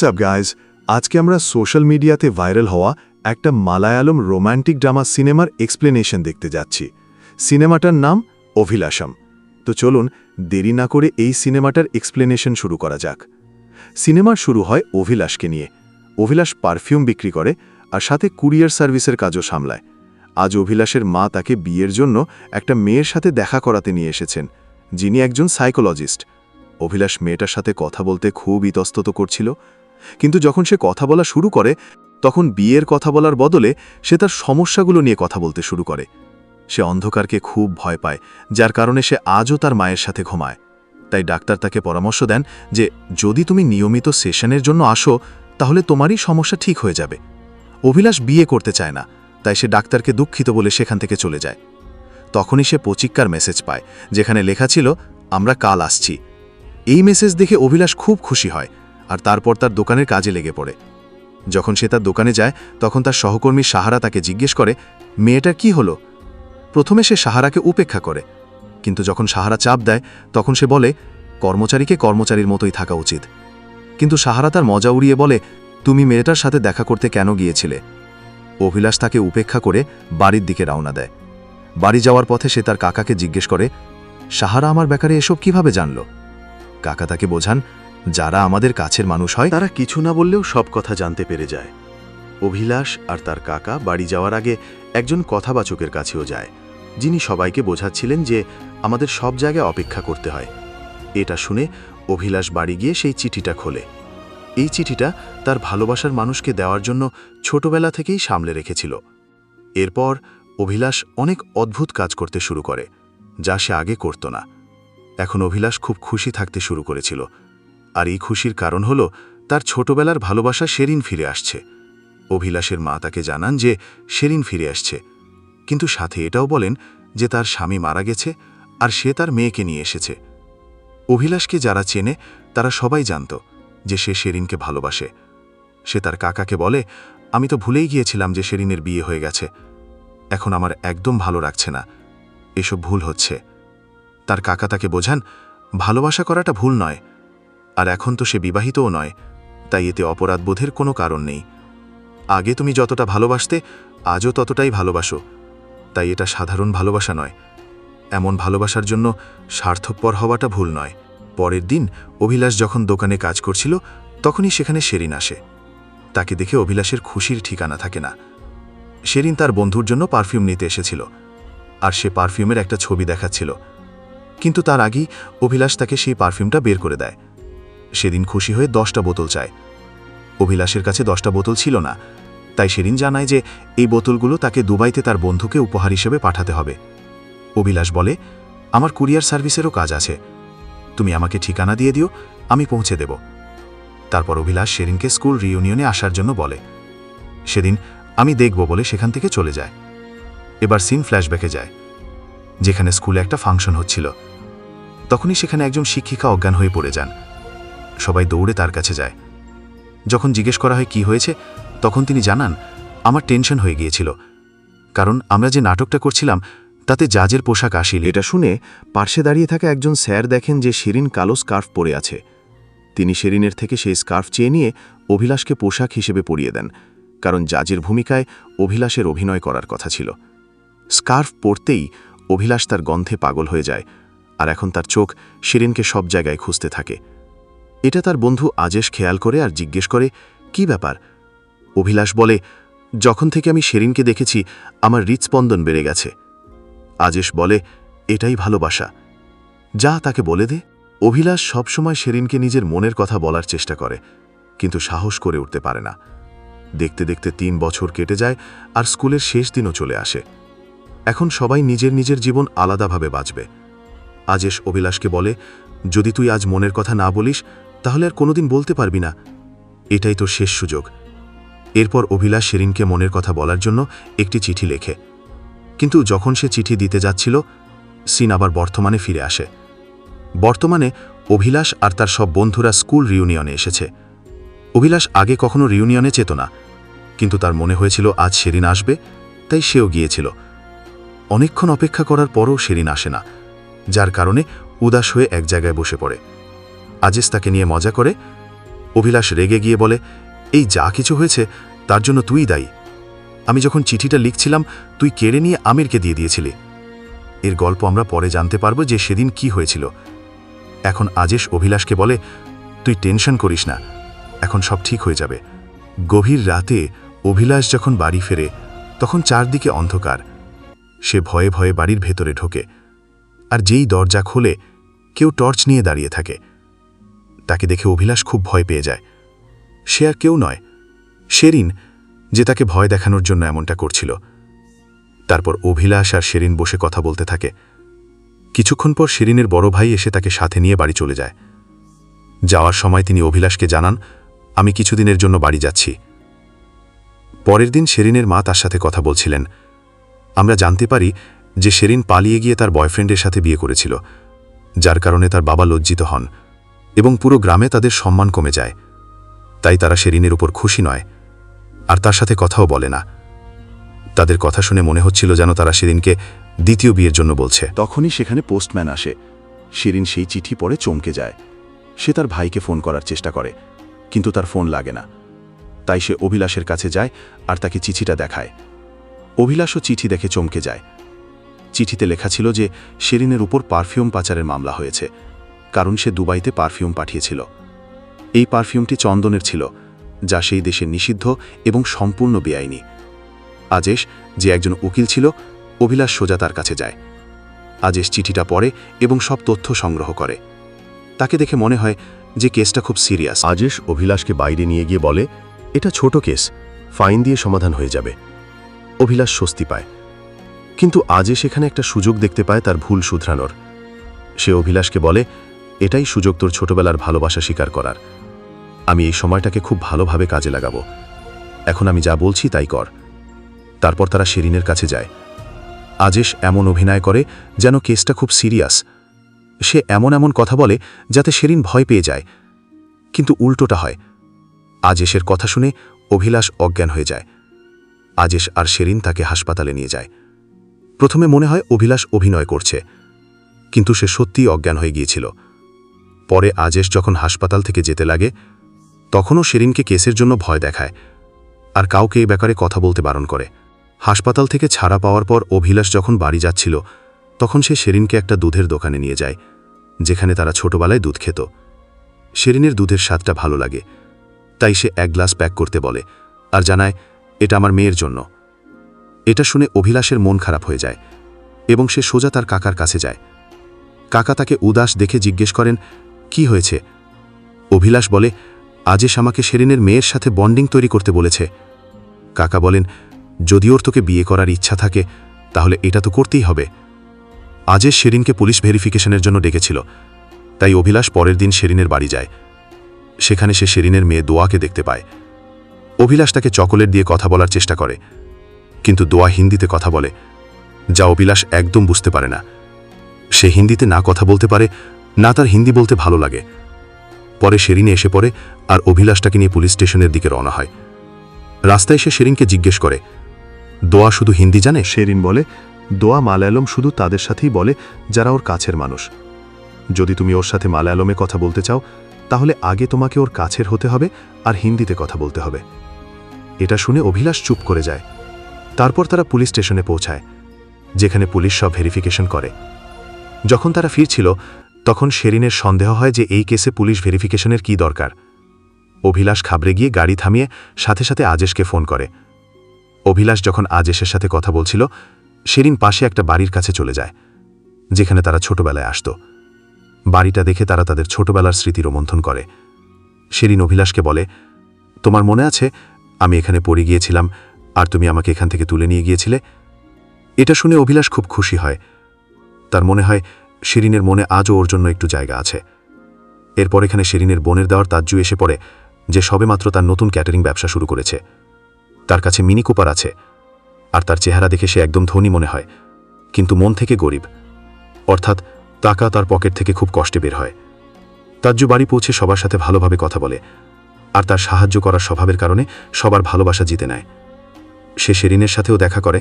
WhatsApp guys আজকে আমরা social মিডিয়াতে ভাইরাল হওয়া একটা মালায়ালম রোম্যান্টিক ড্রামা সিনেমার এক্সপ্লেনেশন দেখতে যাচ্ছি। সিনেমাটার নাম অভিলাষম। তো চলুন দেরি না করে এই সিনেমাটার এক্সপ্লেনেশন শুরু করা যাক। সিনেমার শুরু হয় অভিলাষকে নিয়ে। অভিলাষ পারফিউম বিক্রি করে আর সাথে কুরিয়ার সার্ভিসের কাজও সামলায়। আজ অভিলাষের মা তাকে বিয়ের জন্য একটা মেয়ের সাথে দেখা করাতে নিয়ে এসেছেন, যিনি একজন সাইকোলজিস্ট অভিলাষ মেয়েটার সাথে কথা বলতে খুব ইতস্তত করছিল। কিন্তু যখন সে কথা বলা শুরু করে, তখন বিয়ের কথা বলার বদলে সে তার সমস্যাগুলো নিয়ে কথা বলতে শুরু করে। সে অন্ধকারকে খুব ভয় পায়, যার কারণে সে আজও তার মায়ের সাথে ঘুমায়। তাই ডাক্তার তাকে পরামর্শ দেন যে, যদি তুমি নিয়মিত সেশনের জন্য আসো, তাহলে তোমারই সমস্যা ঠিক হয়ে যাবে। অভিলাষ বিয়ে করতে চায় না, তাই সে ডাক্তারকে দুঃখিত বলে সেখান থেকে চলে যায়। তখনই সে পচিক্কার মেসেজ পায়, যেখানে লেখা ছিল, আমরা কাল আসছি। এই মেসেজ দেখে অভিলাষ খুব খুশি হয় আর তারপর তার দোকানের কাজে লেগে পড়ে। যখন সে তার দোকানে যায়, তখন তার সহকর্মী সাহারা তাকে জিজ্ঞেস করে, মেয়েটার কি হলো? প্রথমে সে সাহারাকে উপেক্ষা করে, কিন্তু যখন সাহারা চাপ দেয়, তখন সে বলে, কর্মচারীকে কর্মচারীর মতোই থাকা উচিত। কিন্তু সাহারা তার মজা উড়িয়ে বলে, তুমি মেয়েটার সাথে দেখা করতে কেন গিয়েছিলে? অভিলাষ তাকে উপেক্ষা করে বাড়ির দিকে রওনা দেয়। বাড়ি যাওয়ার পথে সে তার কাকাকে জিজ্ঞেস করে, সাহারা আমার ব্যাপারে এসব কীভাবে জানল? কাকা তাকে বোঝান যারা আমাদের কাছের মানুষ হয়, তারা কিছু না বললেও সব কথা জানতে পেরে যায়। অভিলাষ আর তার কাকা বাড়ি যাওয়ার আগে একজন কথাবাচকের কাছেও যায়, যিনি সবাইকে বোঝাচ্ছিলেন যে আমাদের সব জায়গায় অপেক্ষা করতে হয়। এটা শুনে অভিলাষ বাড়ি গিয়ে সেই চিঠিটা খোলে। এই চিঠিটা তার ভালোবাসার মানুষকে দেওয়ার জন্য ছোটবেলা থেকেই সামলে রেখেছিল। এরপর অভিলাষ অনেক অদ্ভুত কাজ করতে শুরু করে, যা সে আগে করত না। এখন অভিলাষ খুব খুশি থাকতে শুরু করেছিল। আর এই খুশির কারণ হল, তার ছোটবেলার ভালোবাসা সেরিন ফিরে আসছে। অভিলাষের মা তাকে জানান যে সেরিন ফিরে আসছে। কিন্তু সাথে এটাও বলেন যে, তার স্বামী মারা গেছে আর সে তার মেয়েকে নিয়ে এসেছে। অভিলাষকে যারা চেনে, তারা সবাই জানত যে, সে সেরিনকে ভালোবাসে। সে তার কাকাকে বলে, আমি তো ভুলেই গিয়েছিলাম যে সেরিনের বিয়ে হয়ে গেছে। এখন আমার একদম ভালো রাখছে না। এসব ভুল হচ্ছে। তার কাকা তাকে বোঝান, ভালোবাসা করাটা ভুল নয়। আর এখন তো সে বিবাহিতও নয়, তাই এতে অপরাধবোধের কোনো কারণ নেই। আগে তুমি যতটা ভালোবাসতে, আজও ততটাই ভালোবাসো। তাই এটা সাধারণ ভালোবাসা নয়। এমন ভালোবাসার জন্য স্বার্থপর হওয়াটা ভুল নয়। পরের দিন অভিলাষ যখন দোকানে কাজ করছিল, তখনই সেখানে শেরিন আসে। তাকে দেখে অভিলাষের খুশির ঠিকানা থাকে না। শেরিন তার বন্ধুর জন্য পারফিউম নিতে এসেছিল, আর সে পারফিউমের একটা ছবি দেখাচ্ছিল। কিন্তু তার আগেই অভিলাষ তাকে সেই পারফিউমটা বের করে দেয়। সেদিন খুশি হয়ে দশটা বোতল চায়। অভিলাষের কাছে দশটা বোতল ছিল না, তাই সেদিন জানায় যে এই বোতলগুলো তাকে দুবাইতে তার বন্ধুকে উপহার হিসেবে পাঠাতে হবে। অভিলাষ বলে, আমার কুরিয়ার সার্ভিসেরও কাজ আছে। তুমি আমাকে ঠিকানা দিয়ে দিও, আমি পৌঁছে দেব। তারপর অভিলাষ সেদিনকে স্কুল রিউনিয়নে আসার জন্য বলে, সেদিন আমি দেখব বলে সেখান থেকে চলে যায়। এবার সিন ফ্ল্যাশব্যাকে যায়, যেখানে স্কুলে একটা ফাংশন হচ্ছিল। তখনই সেখানে একজন শিক্ষিকা অজ্ঞান হয়ে পড়ে যান। সবাই দৌড়ে তার কাছে যায়। যখন জিজ্ঞেস করা হয় কি হয়েছে, তখন তিনি জানান, আমার টেনশন হয়ে গিয়েছিল। কারণ আমরা যে নাটকটা করছিলাম, তাতে জাজের পোশাক আসিল এটা শুনে পার্শ্বে দাঁড়িয়ে থাকা একজন স্যার দেখেন যে শিরিন কালো স্কার্ফ পরে আছে। তিনি শেরিনের থেকে সেই স্কার্ফ চেয়ে নিয়ে অভিলাষকে পোশাক হিসেবে পরিয়ে দেন, কারণ জাজের ভূমিকায় অভিলাষের অভিনয় করার কথা ছিল। স্কার্ফ পরতেই অভিলাষ তার গন্ধে পাগল হয়ে যায়, আর এখন তার চোখ শিরিনকে সব জায়গায় খুঁজতে থাকে। এটা তার বন্ধু আজেশ খেয়াল করে আর জিজ্ঞেস করে, কি ব্যাপার? অভিলাষ বলে, যখন থেকে আমি শেরিনকে দেখেছি, আমার হৃৎস্পন্দন বেড়ে গেছে। আজেশ বলে, এটাই ভালোবাসা। যা তাকে বলে দে। অভিলাষ সবসময় শেরিনকে নিজের মনের কথা বলার চেষ্টা করে, কিন্তু সাহস করে উঠতে পারে না। দেখতে দেখতে তিন বছর কেটে যায় আর স্কুলের শেষ দিনও চলে আসে। এখন সবাই নিজের নিজের জীবন আলাদাভাবে বাঁচবে। আজেশ অভিলাষকে বলে, যদি তুই আজ মনের কথা না বলিস তাহলে আর কোনোদিন বলতে পারবি না। এটাই তোর শেষ সুযোগ। এরপর অভিলাষ সেরিনকে মনের কথা বলার জন্য একটি চিঠি লেখে। কিন্তু যখন সে চিঠি দিতে যাচ্ছিল, সিন আবার বর্তমানে ফিরে আসে। বর্তমানে অভিলাষ আর তার সব বন্ধুরা স্কুল রিউনিয়নে এসেছে। অভিলাষ আগে কখনো রিউনিয়নে চেত না, কিন্তু তার মনে হয়েছিল আজ সেরিন আসবে, তাই সেও গিয়েছিল। অনেকক্ষণ অপেক্ষা করার পরও সেরিন আসে না, যার কারণে উদাস হয়ে এক জায়গায় বসে পড়ে। আজিজ তাকে নিয়ে মজা করে অভিলাষ রেগে গিয়ে বলে, এই যা কিছু হয়েছে, তার জন্য তুই দায়ী। আমি যখন চিঠিটা লিখছিলাম, তুই কেড়ে নিয়ে আমিরকে দিয়ে দিয়েছিলি। এর গল্প আমরা পরে জানতে পারব যে সেদিন কি হয়েছিল। এখন আজেশ অভিলাষকে বলে, তুই টেনশন করিস না, এখন সব ঠিক হয়ে যাবে। গভীর রাতে অভিলাষ যখন বাড়ি ফেরে, তখন চারদিকে অন্ধকার। সে ভয়ে ভয়ে বাড়ির ভেতরে ঢোকে। আর যেই দরজা খোলে, কেউ টর্চ নিয়ে দাঁড়িয়ে থাকে। তাকে দেখে অভিলাষ খুব ভয় পেয়ে যায়। সে আর কেউ নয়, শেরিন, যে তাকে ভয় দেখানোর জন্য এমনটা করছিল। তারপর অভিলাষ আর শেরিন বসে কথা বলতে থাকে। কিছুক্ষণ পর শেরিনের বড় ভাই এসে তাকে সাথে নিয়ে বাড়ি চলে যায়। যাওয়ার সময় তিনি অভিলাষকে জানান, আমি কিছুদিনের জন্য বাড়ি যাচ্ছি। পরের দিন শেরিনের মা তার সাথে কথা বলছিলেন, আমরা জানতে পারি যে শেরিন পালিয়ে গিয়ে তার বয়ফ্রেন্ডের সাথে বিয়ে করেছিল, যার কারণে তার বাবা লজ্জিত হন। এবং পুরো গ্রামে তাদের সম্মান কমে যায়। তাই তারা শেরিনের উপর খুশি নয়, আর তার সাথে কথাও বলে না। তাদের কথা শুনে মনে হচ্ছিল যেন তারা সেদিনকে দ্বিতীয় বিয়ের জন্য বলছে। তখনই সেখানে পোস্টম্যান আসে। শিরিন সেই চিঠি পড়ে চমকে যায়। সে তার ভাইকে ফোন করার চেষ্টা করে, কিন্তু তার ফোন লাগে না। তাই সে অভিলাষের কাছে যায় আর তাকে চিঠিটা দেখায়। অভিলাষও চিঠি দেখে চমকে যায়। চিঠিতে লেখা ছিল যে, শেরিনের উপর পারফিউম পাচারের মামলা হয়েছে। কারণ সে দুবাইতে পারফিউম পাঠিয়েছিল। এই পারফিউমটি চন্দনের ছিল, যা সেই দেশে নিষিদ্ধ এবং সম্পূর্ণ বেআইনি। আজেশ, যে একজন উকিল ছিল, অভিলাষ সোজা তার কাছে যায়। আজেশ চিঠিটা পড়ে এবং সব তথ্য সংগ্রহ করে। তাকে দেখে মনে হয় যে কেসটা খুব সিরিয়াস। আজেশ অভিলাষকে বাইরে নিয়ে গিয়ে বলে, এটা ছোট কেস, ফাইন দিয়ে সমাধান হয়ে যাবে। অভিলাষ স্বস্তি পায়। কিন্তু আজেশ এখানে একটা সুযোগ দেখতে পায় তার ভুল শুধরানোর। সে অভিলাষকে বলে এটাই সুযোগ তোর ছোটবেলার ভালোবাসা স্বীকার করার। আমি এই সময়টাকে খুব ভালোভাবে কাজে লাগাবো। এখন আমি যা বলছি তাই কর। তারপর তারা শেরিনের কাছে যায়। আজেশ এমন অভিনয় করে যেন কেসটা খুব সিরিয়াস। সে এমন এমন কথা বলে যাতে শেরিন ভয় পেয়ে যায়। কিন্তু উল্টোটা হয়। আজেশের কথা শুনে অভিলাষ অজ্ঞান হয়ে যায়। আজেশ আর শেরিন তাকে হাসপাতালে নিয়ে যায়। প্রথমে মনে হয় অভিলাষ অভিনয় করছে। কিন্তু সে সত্যিই অজ্ঞান হয়ে গিয়েছিল। পরে আজেশ যখন হাসপাতাল থেকে যেতে লাগে, তখনও শেরিনকে কেসের জন্য ভয় দেখায় আর কাউকে এই ব্যাপারে কথা বলতে বারণ করে। হাসপাতাল থেকে ছাড়া পাওয়ার পর অভিলাষ যখন বাড়ি যাচ্ছিল, তখন সে শেরিনকে একটা দুধের দোকানে নিয়ে যায়, যেখানে তারা ছোটবেলায় দুধ খেত। শেরিনের দুধের স্বাদটা ভালো লাগে, তাই সে এক গ্লাস প্যাক করতে বলে আর জানায়, এটা আমার মেয়ের জন্য। এটা শুনে অভিলাষের মন খারাপ হয়ে যায় এবং সে সোজা তার কাকার কাছে যায়। কাকা তাকে উদাস দেখে জিজ্ঞেস করেন কি হয়েছে? অভিলাষ বলে, আজেশ আমাকে শেরিনের মেয়ের সাথে বন্ডিং তৈরি করতে বলেছে। কাকা বলেন, যদি ওর তোকে বিয়ে করার ইচ্ছা থাকে, তাহলে এটা তো করতেই হবে। আজেশ শেরিনকে পুলিশ ভেরিফিকেশনের জন্য ডেকেছিল, তাই অভিলাষ পরের দিন শেরিনের বাড়ি যায়। সেখানে সে শেরিনের মেয়ে দোয়াকে দেখতে পায়। অভিলাষ তাকে চকোলেট দিয়ে কথা বলার চেষ্টা করে, কিন্তু দোয়া হিন্দিতে কথা বলে, যা অভিলাষ একদম বুঝতে পারে না। সে হিন্দিতে না কথা বলতে পারে না তার হিন্দি বলতে ভালো লাগে। পরে শেরিনে এসে পড়ে আর অভিলাষটাকে নিয়ে পুলিশ স্টেশনের দিকে রওনা হয়। রাস্তায় এসে শেরিনকে জিজ্ঞেস করে, দোয়া শুধু হিন্দি জানে? শেরিন বলে, দোয়া মালায়ালম শুধু তাদের সাথেই বলে যারা ওর কাছের মানুষ। যদি তুমি ওর সাথে মালায়ালমে কথা বলতে চাও, তাহলে আগে তোমাকে ওর কাছের হতে হবে আর হিন্দিতে কথা বলতে হবে। এটা শুনে অভিলাষ চুপ করে যায়। তারপর তারা পুলিশ স্টেশনে পৌঁছায়, যেখানে পুলিশ সব ভেরিফিকেশন করে। যখন তারা ফিরছিল তখন শেরিনের সন্দেহ হয় যে এই কেসে পুলিশ ভেরিফিকেশনের কি দরকার। অভিলাষ খাবড়ে গিয়ে গাড়ি থামিয়ে সাথে সাথে আজেশকে ফোন করে। অভিলাষ যখন আজেশের সাথে কথা বলছিল, শেরিন পাশে একটা বাড়ির কাছে চলে যায়, যেখানে তারা ছোটবেলায় আসত। বাড়িটা দেখে তারা তাদের ছোটবেলার স্মৃতি রোমন্থন করে। শেরিন অভিলাষকে বলে, তোমার মনে আছে, আমি এখানে পড়ে গিয়েছিলাম আর তুমি আমাকে এখান থেকে তুলে নিয়ে গিয়েছিলে? এটা শুনে অভিলাষ খুব খুশি হয়। তার মনে হয় শিরিনের মনে আজও ওর জন্য একটু জায়গা আছে। এরপর এখানে শিরিনের বোনের দেওয়ার তাজ্জু এসে পড়ে, যে সবেমাত্র তার নতুন ক্যাটারিং ব্যবসা শুরু করেছে। তার কাছে মিনি কুপার আছে, আর তার চেহারা দেখে সে একদম ধনী মনে হয়, কিন্তু মন থেকে গরিব। অর্থাৎ টাকা তার পকেট থেকে খুব কষ্টে বের হয়। তাজ্জু বাড়ি পৌঁছে সবার সাথে ভালোভাবে কথা বলে, আর তার সাহায্য করার স্বভাবের কারণে সবার ভালোবাসা জিতে নেয়। সে শেরিনের সাথেও দেখা করে,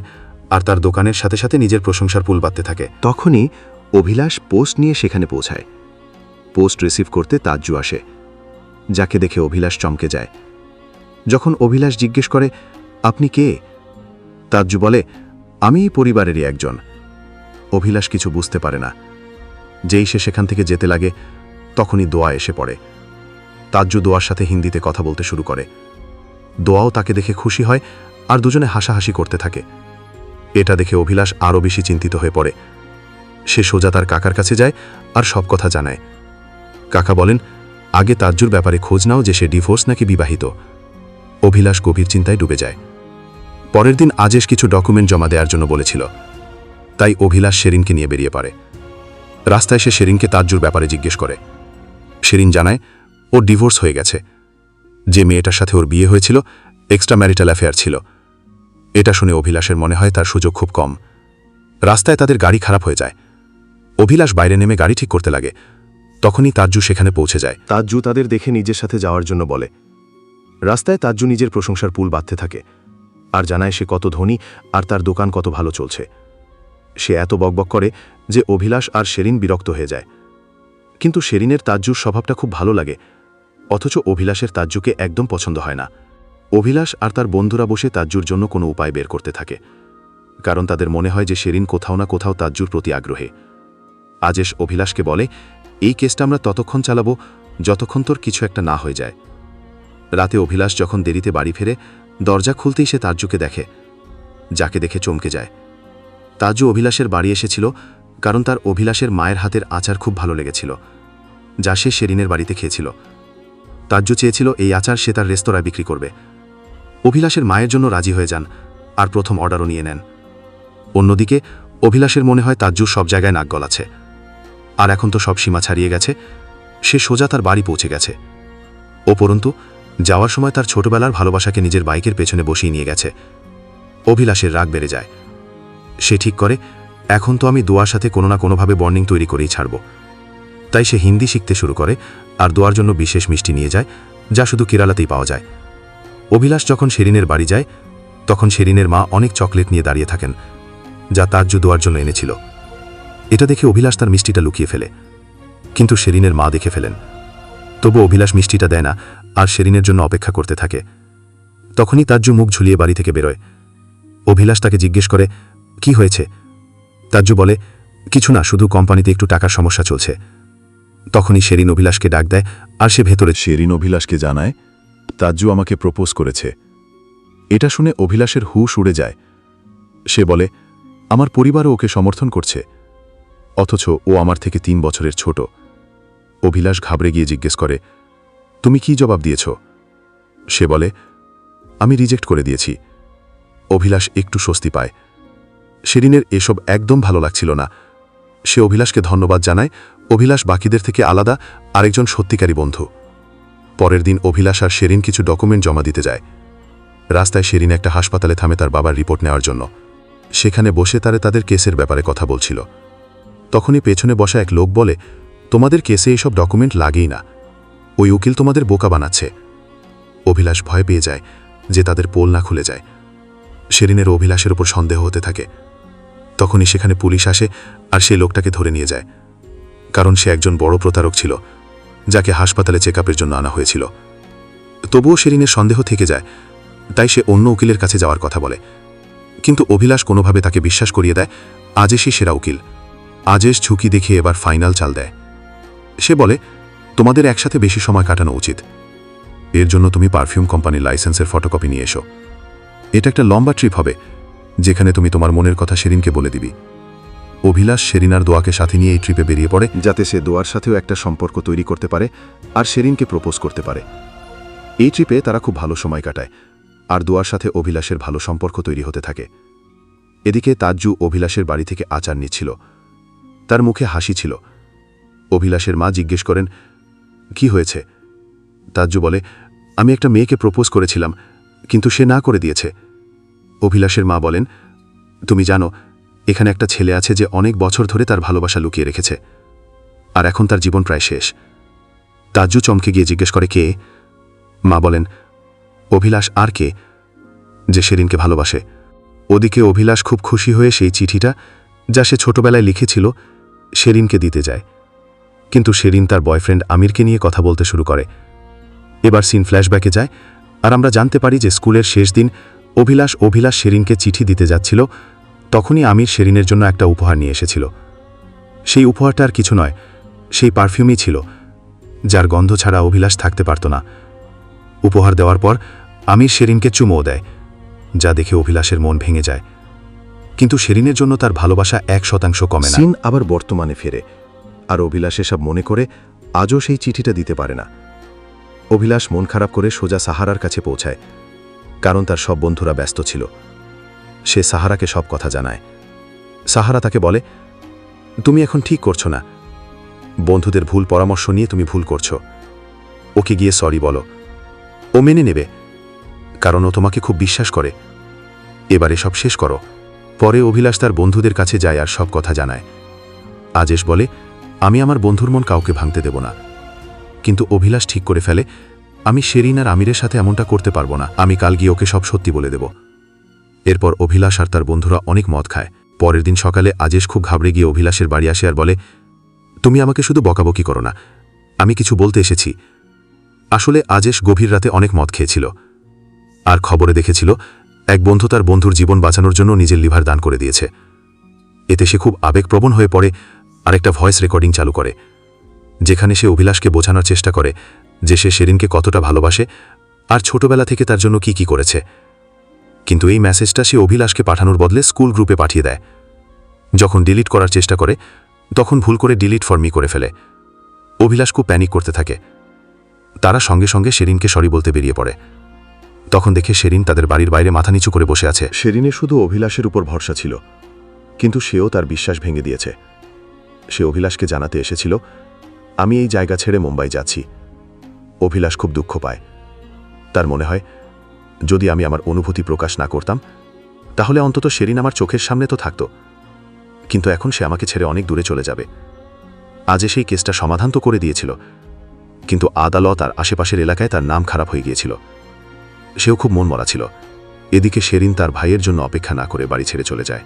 আর তার দোকানের সাথে সাথে নিজের প্রশংসার পুল বাঁধতে থাকে। তখনই অভিলাষ পোস্ট নিয়ে সেখানে পৌঁছায়। পোস্ট রিসিভ করতে তাজ্জু আসে, যাকে দেখে অভিলাষ চমকে যায়। যখন অভিলাষ জিজ্ঞেস করে, আপনি কে? তাজ্জু বলে, আমি এই পরিবারেরই একজন। অভিলাষ কিছু বুঝতে পারে না। যেই সে সেখান থেকে যেতে লাগে, তখনই দোয়া এসে পড়ে। তাজ্জু দোয়ার সাথে হিন্দিতে কথা বলতে শুরু করে। দোয়াও তাকে দেখে খুশি হয় আর দুজনে হাসাহাসি করতে থাকে। এটা দেখে অভিলাষ আরও বেশি চিন্তিত হয়ে পড়ে। সে সোজা তার কাকার কাছে যায় আর সব কথা জানায়। কাকা বলেন, আগে তাজ্জুর ব্যাপারে খোঁজ নাও যে সে ডিভোর্স নাকি বিবাহিত। অভিলাষ গভীর চিন্তায় ডুবে যায়। পরের দিন আজেশ কিছু ডকুমেন্ট জমা দেওয়ার জন্য বলেছিল। তাই অভিলাষ শেরিনকে নিয়ে বেরিয়ে পড়ে। রাস্তায় সে শেরিনকে তাজ্জুর ব্যাপারে জিজ্ঞেস করে। শেরিন জানায় ওর ডিভোর্স হয়ে গেছে। যে মেয়েটার সাথে ওর বিয়ে হয়েছিল এক্সট্রা ম্যারিটাল অ্যাফেয়ার ছিল। এটা শুনে অভিলাষের মনে হয় তার সুযোগ খুব কম। রাস্তায় তাদের গাড়ি খারাপ হয়ে যায়। অভিলাষ বাইরে নেমে গাড়ি ঠিক করতে লাগে। তখনই তাজ্জু সেখানে পৌঁছে যায়। তাজ্জু তাদের দেখে নিজের সাথে যাওয়ার জন্য বলে। রাস্তায় তাজ্জু নিজের প্রশংসার পুল বাঁধতে থাকে। আর জানায় সে কত ধনী আর তার দোকান কত ভালো চলছে। সে এত বকবক করে যে অভিলাষ আর শেরিন বিরক্ত হয়ে যায়। কিন্তু শেরিনের তাজ্জুর স্বভাবটা খুব ভালো লাগে। অথচ অভিলাষের তাজ্জুকে একদম পছন্দ হয় না। অভিলাষ আর তার বন্ধুরা বসে তাজ্জুর জন্য কোনো উপায় বের করতে থাকে। কারণ তাদের মনে হয় যে শেরিন কোথাও না কোথাও তাজ্জুর প্রতি আগ্রহে। আজেশ অভিলাষকে বলে, এই কেসটা আমরা ততক্ষণ চালাবো যতক্ষণ তোর কিছু একটা না হয়ে যায়। রাতে অভিলাষ যখন দেরিতে বাড়ি ফেরে, দরজা খুলতেই সে তাজ্জুকে দেখে, যাকে দেখে চমকে যায়। তাজু অভিলাষের বাড়ি এসেছিল কারণ তার অভিলাষের মায়ের হাতের আচার খুব ভালো লেগেছিল, যা সে শেরিনের বাড়িতে খেয়েছিল। তাজ্জু চেয়েছিল এই আচার সে তার রেস্তোরাঁয় বিক্রি করবে। অভিলাষের মায়ের জন্য রাজি হয়ে যান আর প্রথম অর্ডারও নিয়ে নেন। অন্যদিকে, অভিলাষের মনে হয় তাজ্জুর সব জায়গায় নাক গলাছে আর এখন তো সব সীমা ছাড়িয়ে গেছে। সে সোজা তার বাড়ি পৌঁছে গেছে। ওপরন্তু যাওয়ার সময় তার ছোটবেলার ভালোবাসাকে নিজের বাইকের পেছনে বসিয়ে নিয়ে গেছে। অভিলাষের রাগ বেড়ে যায়। সে ঠিক করে, এখন তো আমি দোয়ার সাথে কোনো না কোনোভাবে বর্নিং তৈরি করেই ছাড়ব। তাই সে হিন্দি শিখতে শুরু করে আর দোয়ার জন্য বিশেষ মিষ্টি নিয়ে যায়, যা শুধু কেরালাতেই পাওয়া যায়। অভিলাষ যখন শেরিনের বাড়ি যায়, তখন শেরিনের মা অনেক চকলেট নিয়ে দাঁড়িয়ে থাকেন, যা তাজ্জু দোয়ার জন্য এনেছিল। এটা দেখে অভিলাষ তার মিষ্টিটা লুকিয়ে ফেলে। কিন্তু শেরিনের মা দেখে ফেলেন। তবু অভিলাষ মিষ্টিটা দেয় না, আর শেরিনের জন্য অপেক্ষা করতে থাকে। তখনই তাজ্জু মুখ ঝুলিয়ে বাড়ি থেকে বেরোয়। অভিলাষ তাকে জিজ্ঞেস করে, কি হয়েছে? তাজ্জু বলে, কিছু না, শুধু কোম্পানিতে একটু টাকার সমস্যা চলছে। তখনই শেরিন অভিলাষকে ডাক দেয়, আর সে ভেতরে শেরিন অভিলাষকে জানায়, তাজ্জু আমাকে প্রপোজ করেছে। এটা শুনে অভিলাষের হুশ উড়ে যায়। সে বলে, আমার পরিবারও ওকে সমর্থন করছে। অথচ ও আমার থেকে তিন বছরের ছোট। অভিলাষ ঘাবড়ে গিয়ে জিজ্ঞেস করে, তুমি কি জবাব দিয়েছ? সে বলে, আমি রিজেক্ট করে দিয়েছি। অভিলাষ একটু স্বস্তি পায়। শেরিনের এসব একদম ভালো লাগছিল না। সে অভিলাষকে ধন্যবাদ জানায়, অভিলাষ বাকিদের থেকে আলাদা, আরেকজন সত্যিকারী বন্ধু। পরের দিন অভিলাষ আর শেরিন কিছু ডকুমেন্ট জমা দিতে যায়। রাস্তায় শেরিন একটা হাসপাতালে থামে তার বাবার রিপোর্ট নেওয়ার জন্য। সেখানে বসে তারে তাদের কেসের ব্যাপারে কথা বলছিল। তখনই পেছনে বসা এক লোক বলে, তোমাদের কেসে এসব ডকুমেন্ট লাগেই না। ওই উকিল তোমাদের বোকা বানাচ্ছে। অভিলাষ ভয় পেয়ে যায় যে তাদের পোল না খুলে যায়। শেরিনের অভিলাষের উপর সন্দেহ হতে থাকে। তখনই সেখানে পুলিশ আসে আর সেই লোকটাকে ধরে নিয়ে যায়। কারণ সে একজন বড় প্রতারক ছিল, যাকে হাসপাতালে চেক জন্য আনা হয়েছিল। তবুও শেরিনের সন্দেহ থেকে যায়, তাই সে অন্য উকিলের কাছে যাওয়ার কথা বলে। কিন্তু অভিলাষ কোনোভাবে তাকে বিশ্বাস করিয়ে দেয় আজেশই সেরা উকিল। আজেশ ঝুঁকি দেখে এবার ফাইনাল চাল দেয়। সে বলে, তোমাদের একসাথে বেশি সময় কাটানো উচিত। এর জন্য তুমি পারফিউম কোম্পানির লাইসেন্সের ফটোকপি নিয়ে এসো। এটা একটা লম্বা ট্রিপ হবে, যেখানে তুমি তোমার মনের কথা সেরিনকে বলে দিবি। অভিলাষ সেরিনার দোয়াকে সাথে নিয়ে এই ট্রিপে বেরিয়ে পড়ে, যাতে সে দোয়ার সাথেও একটা সম্পর্ক তৈরি করতে পারে আর সেরিনকে প্রপোজ করতে পারে। এই ট্রিপে তারা খুব ভালো সময় কাটায়, আর দোয়ার সাথে অভিলাষের ভালো সম্পর্ক তৈরি হতে থাকে। এদিকে তাজ্জু অভিলাষের বাড়ি থেকে আচার নিচ্ছিল। তার মুখে হাসি ছিল। অভিলাষের মা জিজ্ঞেস করেন, কি হয়েছে? তাজ্জু বলে, আমি একটা মেয়েকে প্রপোজ করেছিলাম, কিন্তু সে না করে দিয়েছে। অভিলাষের মা বলেন, তুমি জানো, এখানে একটা ছেলে আছে যে অনেক বছর ধরে তার ভালোবাসা লুকিয়ে রেখেছে, আর এখন তার জীবন প্রায় শেষ। তাজ্জু চমকে গিয়ে জিজ্ঞেস করে, কে? মা বলেন, অভিলাষ আর কে যে সেরিনকে ভালোবাসে? ওদিকে অভিলাষ খুব খুশি হয়ে সেই চিঠিটা, যা সে ছোটবেলায় লিখেছিল শেরিনকে দিতে যায়। কিন্তু শেরিন তার বয়ফ্রেন্ড আমিরকে নিয়ে কথা বলতে শুরু করে। এবার সিন ফ্ল্যাশব্যাকে যায়, আর আমরা জানতে পারি যে স্কুলের শেষ দিন অভিলাষ অভিলাষ শেরিনকে চিঠি দিতে যাচ্ছিল, তখনই আমির শেরিনের জন্য একটা উপহার নিয়ে এসেছিল। সেই উপহারটা আর কিছু নয়, সেই পারফিউমই ছিল, যার গন্ধ ছাড়া অভিলাষ থাকতে পারত না। উপহার দেওয়ার পর আমির শেরিনকে চুমোও দেয়, যা দেখে অভিলাষের মন ভেঙে যায়। কিন্তু শেরিনের জন্য তার ভালোবাসা এক শতাংশ কমে না। সিন আবার বর্তমানে ফেরে। আর অভিলাষ এসব মনে করে আজও সেই চিঠিটা দিতে পারে না। অভিলাষ মন খারাপ করে সোজা সাহারার কাছে পৌঁছায়, কারণ তার সব বন্ধুরা ব্যস্ত ছিল। সে সাহারাকে সব কথা জানায়। সাহারা তাকে বলে, তুমি এখন ঠিক করছ না। বন্ধুদের ভুল পরামর্শ নিয়ে তুমি ভুল করছ। ওকে গিয়ে সরি বলো। ও মেনে নেবে, কারণ ও তোমাকে খুব বিশ্বাস করে। এবারে সব শেষ করো। পরে অভিলাষ তার বন্ধুদের কাছে যায় আর সব কথা জানায়। আজেশ বলে, আমি আমার বন্ধুর মন কাউকে ভাঙতে দেব না। কিন্তু অভিলাষ ঠিক করে ফেলে, আমি শেরিন আর আমিরের সাথে এমনটা করতে পারব না। আমি কাল গিয়ে ওকে সব সত্যি বলে দেব। এরপর অভিলাষ আর তার বন্ধুরা অনেক মদ খায়। পরের দিন সকালে আজেশ খুব ঘাবড়ে গিয়ে অভিলাষের বাড়ি আসে আর বলে, তুমি আমাকে শুধু বকাবকি করো না। আমি কিছু বলতে এসেছি। আসলে আজেশ গভীর রাতে অনেক মদ খেয়েছিল। আর খবরে দেখেছিল এক বন্ধু তার বন্ধুর জীবন বাঁচানোর জন্য নিজের লিভার দান করে দিয়েছে। এতে সে খুব আবেগপ্রবণ হয়ে পড়ে আর একটা ভয়েস রেকর্ডিং চালু করে, যেখানে সে অভিলাষকে বোঝানোর চেষ্টা করে যে সে সেরিনকে কতটা ভালোবাসে আর ছোটবেলা থেকে তার জন্য কি কি করেছে। কিন্তু এই মেসেজটা সে অভিলাষকে পাঠানোর বদলে স্কুল গ্রুপে পাঠিয়ে দেয়। যখন ডিলিট করার চেষ্টা করে, তখন ভুল করে ডিলিট ফর্মি করে ফেলে। অভিলাষ খুব প্যানিক করতে থাকে। তারা সঙ্গে সঙ্গে সেরিনকে সরি বলতে বেরিয়ে পড়ে। তখন দেখে সেরিন তাদের বাড়ির বাইরে মাথা নিচু করে বসে আছে। শেরিনে শুধু অভিলাষের উপর ভরসা ছিল, কিন্তু সেও তার বিশ্বাস ভেঙে দিয়েছে। সে অভিলাষকে জানাতে এসেছিল, আমি এই জায়গা ছেড়ে মুম্বাই যাচ্ছি। অভিলাষ খুব দুঃখ পায়। তার মনে হয়, যদি আমি আমার অনুভূতি প্রকাশ না করতাম, তাহলে অন্তত শেরিন আমার চোখের সামনে তো থাকত। কিন্তু এখন সে আমাকে ছেড়ে অনেক দূরে চলে যাবে। আজে সেই কেসটা সমাধান তো করে দিয়েছিল, কিন্তু আদালত আর আশেপাশের এলাকায় তার নাম খারাপ হয়ে গিয়েছিল। সেও খুব মন মরা ছিল। এদিকে শেরিন তার ভাইয়ের জন্য অপেক্ষা না করে বাড়ি ছেড়ে চলে যায়।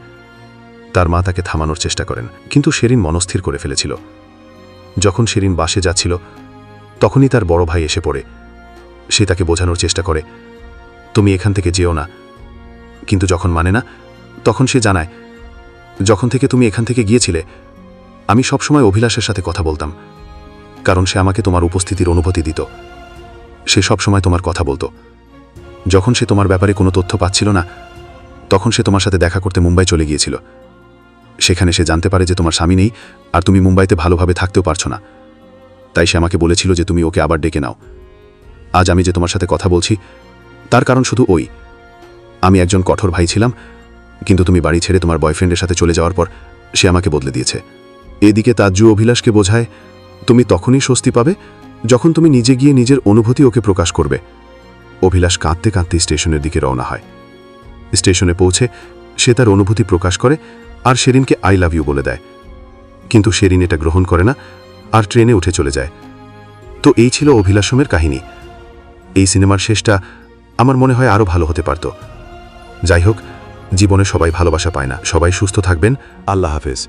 তার মা তাকে থামানোর চেষ্টা করেন, কিন্তু শেরিন মনস্থির করে ফেলেছিল। যখন শেরিন বাসে যাচ্ছিল, তখনই তার বড় ভাই এসে পড়ে। সে তাকে বোঝানোর চেষ্টা করে, তুমি এখান থেকে যেও না। কিন্তু যখন মানে না, তখন সে জানায়, যখন থেকে তুমি এখান থেকে গিয়েছিলে, আমি সবসময় অভিলাষের সাথে কথা বলতাম, কারণ সে আমাকে তোমার উপস্থিতির অনুভূতি দিত। সে সবসময় তোমার কথা বলতো। যখন সে তোমার ব্যাপারে কোনো তথ্য পাচ্ছিল না, তখন সে তোমার সাথে দেখা করতে মুম্বাই চলে গিয়েছিল। সেখানে সে জানতে পারে যে তোমার স্বামী নেই আর তুমি মুম্বাইতে ভালোভাবে থাকতেও পারছ না। তাই সে আমাকে বলেছিল যে তুমি ওকে আবার ডেকে নাও। আজ আমি যে তোমার সাথে কথা বলছি, তার কারণ শুধু ওই। আমি একজন কঠোর ভাই ছিলাম, কিন্তু তুমি বাড়ি ছেড়ে তোমার বয়ফ্রেন্ডের সাথে চলে যাওয়ার পর সে আমাকে বদলে দিয়েছে। এদিকে তাজ্জু অভিলাষকে বোঝায়, তুমি তখনই স্বস্তি পাবে যখন তুমি নিজে গিয়ে নিজের অনুভূতি ওকে প্রকাশ করবে। অভিলাষ কাঁদতে কাঁদতে স্টেশনের দিকে রওনা হয়। স্টেশনে পৌঁছে সে তার অনুভূতি প্রকাশ করে আর শেরিনকে আই লাভ ইউ বলে দেয়। কিন্তু শেরিন এটা গ্রহণ করে না আর ট্রেনে উঠে চলে যায়। তো এই ছিল অভিলাষমের কাহিনী। এই সিনেমার শেষটা আমার মনে হয় আরও ভালো হতে পারত। যাই হোক, জীবনে সবাই ভালোবাসা পায় না। সবাই সুস্থ থাকবেন। আল্লাহ হাফেজ।